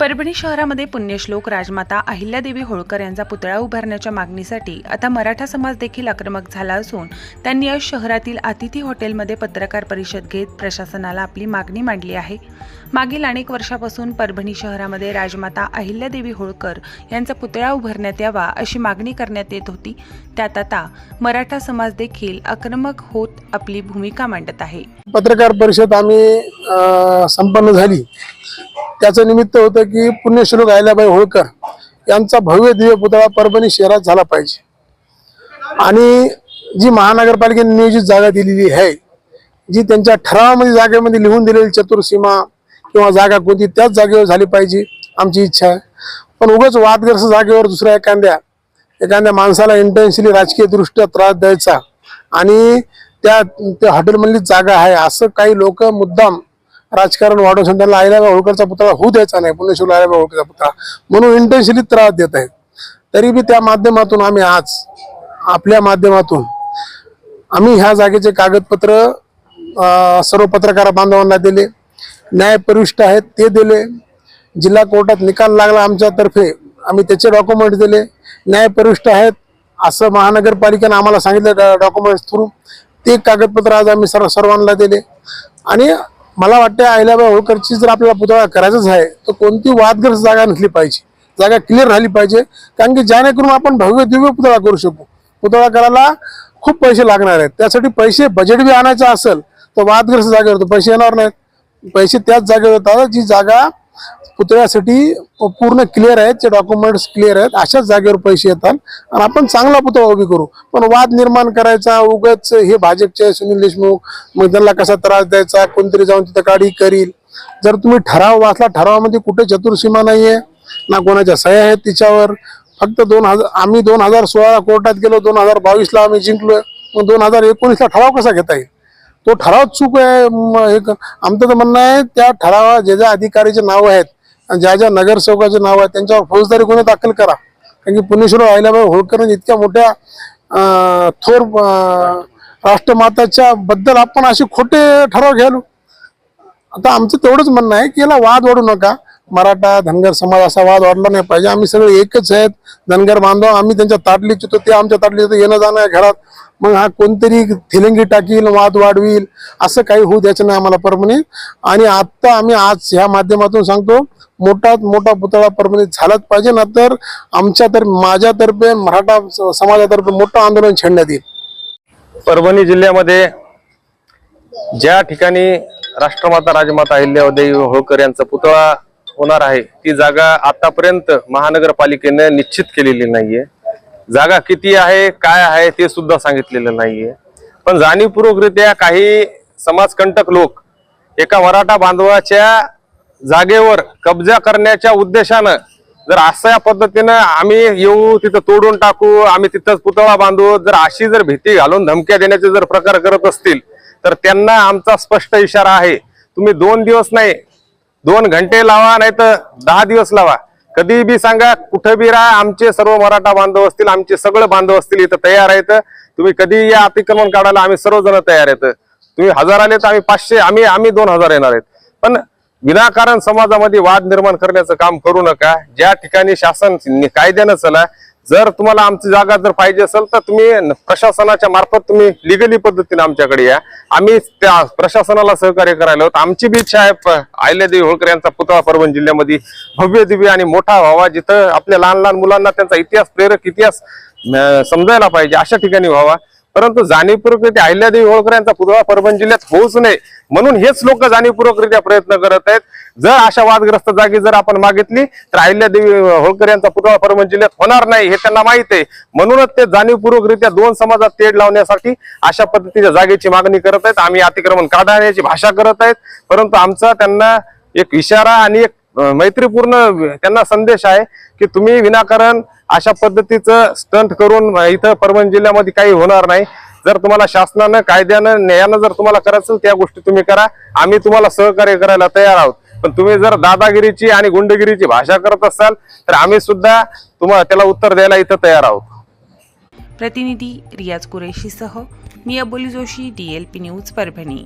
परभणी शहरामध्ये पुण्यश्लोक राजमाता अहिल्यादेवी होळकर यांचा पुतळा उभारण्याच्या मागणीसाठी आता मराठा समाज देखील आक्रमक झाला असून त्यांनी आज शहरातील अतिथी हॉटेलमध्ये पत्रकार परिषद घेत प्रशासनाला आपली मागणी मांडली आहे. मागील अनेक वर्षापासून परभणी शहरामध्ये राजमाता अहिल्यादेवी होळकर यांचा पुतळा उभारण्यात यावा अशी मागणी करण्यात येत होती. त्यात आता मराठा समाज देखील आक्रमक होत आपली भूमिका मांडत आहे. पत्रकार परिषद आम्ही संपन्न झाली. त्याचं निमित्त होतं की पुण्यश्लोक अहिल्याबाई होळकर यांचा भव्य दिव्य पुतळा परभणी शहरात झाला पाहिजे. आणि जी महानगरपालिकेने नियोजित जागा दिलेली आहे जी त्यांच्या ठरावामध्ये जागेमध्ये लिहून दिलेली चतुर्सीमा किंवा जागा कोणती त्याच जागेवर झाली पाहिजे आमची इच्छा आहे. पण उगाच वादग्रस्त जागेवर दुसऱ्या एखाद्या एखाद्या माणसाला इंटेन्शली राजकीयदृष्ट्या त्रास द्यायचा आणि त्या त्या हॉटेलमधली जागा आहे असं काही लोक मुद्दाम राजकारण वाढवून त्यांना आईला होळकरचा पुतळा होऊ द्यायचा नाही. पुण्यश्वर आईला होळकरचा पुतळा. म्हणून इंटेन्शली त्रास देत आहेत. तरी बी त्या माध्यमातून आम्ही आज आपल्या माध्यमातून आम्ही ह्या जागेचे कागदपत्र सर्व पत्रकार बांधवांना दिले. न्यायपरिष्ठ आहेत ते दिले. जिल्हा कोर्टात निकाल लागला आमच्यातर्फे आम्ही त्याचे डॉक्युमेंट दिले. न्यायपरिष्ठ आहेत असं महानगरपालिकेनं आम्हाला सांगितलं डॉक्युमेंट्स थ्रू. ते कागदपत्र आज आम्ही सर्व सर्वांना दिले. आणि मला वाटतं अहिल्याबाई होळकरची जर आपल्याला पुतळा करायचाच आहे तर कोणती वादग्रस्त जागा नसली पाहिजे. जागा क्लिअर राहिली पाहिजे. कारण की जेणेकरून आपण भव्य दिव्य पुतळा करू शकू. पुतळा करायला खूप पैसे लागणार आहेत. त्यासाठी पैसे बजेट बी आणायचं असेल तर वादग्रस्त जागेवर तर पैसे येणार नाहीत. पैसे त्याच जागेवर येतात जी जागा पुतळ्यासाठी पूर्ण क्लिअर आहेत जे डॉक्युमेंट्स क्लिअर आहेत अशाच जागेवर पैसे येतात. आणि आपण चांगला पुतळा उभी करू. पण वाद निर्माण करायचा उगाच हे भाजपचे सुनील देशमुख मग त्यांना कसा त्रास द्यायचा कोणतरी जाऊन तिथं काढी करील. जर तुम्ही ठराव वाचला ठरावामध्ये कुठे चतुर्सीमा नाहीये ना कोणाच्या सह्या आहेत तिच्यावर. फक्त दोन हजार आम्ही दोन हजार सोळा कोर्टात गेलो दोन हजार बावीसला आम्ही जिंकलो मग दोन हजार एकोणीसला ठराव कसा घेता येईल? तो ठराव चूक आहे. म, हे आमचं तर म्हणणं आहे त्या ठरावा जे ज्या अधिकारीचे नाव आहेत ज्या ज्या नगरसेवकाचे नाव आहेत त्यांच्यावर फौजदारी गुन्हे दाखल करा. कारण की पुणेश्वर अहिल्याबाई होळकर इतक्या मोठ्या थोर राष्ट्रमाताच्या बद्दल आपण असे खोटे ठराव घ्यालो आता आमचं तेवढंच म्हणणं आहे की याला वाद वाढू नका. मराठा धनगर समाज असा वाद वाढला नाही पाहिजे. आम्ही सगळे एकच आहेत. धनगर बांधव आम्ही त्यांच्या ताटलीच येतो. ते आमच्या ताटलीत येणं जाणं आहे घरात. मग हा कोणतरी थिलंगी टाकील वाद वाढवील असं काही होऊ द्यायचं नाही आम्हाला परभणीत आणि आत्ता आम्ही आज ह्या माध्यमातून सांगतो मोठा मोठा पुतळा परभणीत झालाच पाहिजे. ना तर आमच्या तर माझ्यातर्फे मराठा स- समाजातर्फे मोठं आंदोलन छेडण्यात येईल. परभणी जिल्ह्यामध्ये ज्या ठिकाणी राष्ट्रमाता राजमाता अहिल्यादेवी होळकर यांचा पुतळा होणार आहे ती जागा आतापर्यंत महानगरपालिकेने निश्चित केलेली नाहीये. जागा किती आहे काय आहे ते सुद्धा सांगितलेलं नाहीये. पण जाणीवपूर्वकरित्या काही समाजकंटक लोक एका मराठा बांधवाच्या जागेवर कब्जा करण्याच्या उद्देशानं जर अशा पद्धतीनं आम्ही येऊ तिथं तोडून टाकू आम्ही तिथंच पुतळा बांधू जर अशी जर भीती घालून धमक्या देण्याचे जर प्रकार करत असतील तर त्यांना आमचा स्पष्ट इशारा आहे. तुम्ही दोन दिवस नाही दोन घंटे लावा नाही तर दहा दिवस लावा. कधी बी सांगा कुठं बी राहा आमचे सर्व मराठा बांधव असतील आमचे सगळं बांधव असतील इथं तयार आहेत. तुम्ही कधी या अतिक्रमण काढायला आम्ही सर्वजण तयार आहेत. तुम्ही हजार आले तर आम्ही पाचशे आम्ही आम्ही दोन हजार येणार आहेत. पण विनाकारण समाजामध्ये वाद निर्माण करण्याचं काम करू नका. ज्या ठिकाणी शासन कायद्यानं चला जर तुम्हाला आमची जागा जर पाहिजे असेल तर तुम्ही प्रशासनाच्या मार्फत तुम्ही लिगली पद्धतीने आमच्याकडे या. आम्ही त्या प्रशासनाला सहकार्य करायला आहोत. आमची बी इच्छा आहे आयल्यादेवी अहिल्यादेवी होळकर यांचा पुतळा परभणी जिल्ह्यामध्ये भव्य दिव्य आणि मोठा व्हावा जिथं आपल्या लहान लहान मुलांना त्यांचा इतिहास प्रेरक इतिहास समजायला पाहिजे अशा ठिकाणी व्हावा. परंतु जाणीवपूर्वकरित्या अहिल्यादेवी होळकर यांचा पुतळा परभणी जिल्ह्यात होऊच नये म्हणून हेच लोक जाणीवपूर्वकरित्या प्रयत्न करत आहेत. जर अशा वादग्रस्त जागी जर आपण मागितली तर अहिल्यादेवी होळकर यांचा पुतळा परभणी जिल्ह्यात होणार नाही हे त्यांना माहीत आहे. म्हणूनच ते जाणीवपूर्वकरित्या दोन समाजात तेढ लावण्यासाठी अशा पद्धतीच्या जागेची मागणी करत आहेत. आम्ही अतिक्रमण काढण्याची भाषा करत आहेत. परंतु आमचा त्यांना एक इशारा आणि एक मैत्रीपूर्ण त्यांना संदेश आहे की तुम्ही विनाकारण अशा पद्धतीचं स्टंट करून इथं परभणी जिल्ह्यामध्ये काही होणार नाही. जर तुम्हाला शासनानं कायद्यानं न्यायानं जर तुम्हाला करायचं त्या गोष्टी तुम्ही करा. आम्ही तुम्हाला सहकार्य करायला तयार आहोत. पण तुम्ही जर दादागिरीची आणि गुंडगिरीची भाषा करत असाल तर आम्ही सुद्धा तुम्हाला त्याला उत्तर द्यायला इथं तयार आहोत. प्रतिनिधी रियाज कुरेशीसह मी अबोली जोशी डीएलपी न्यूज परभणी.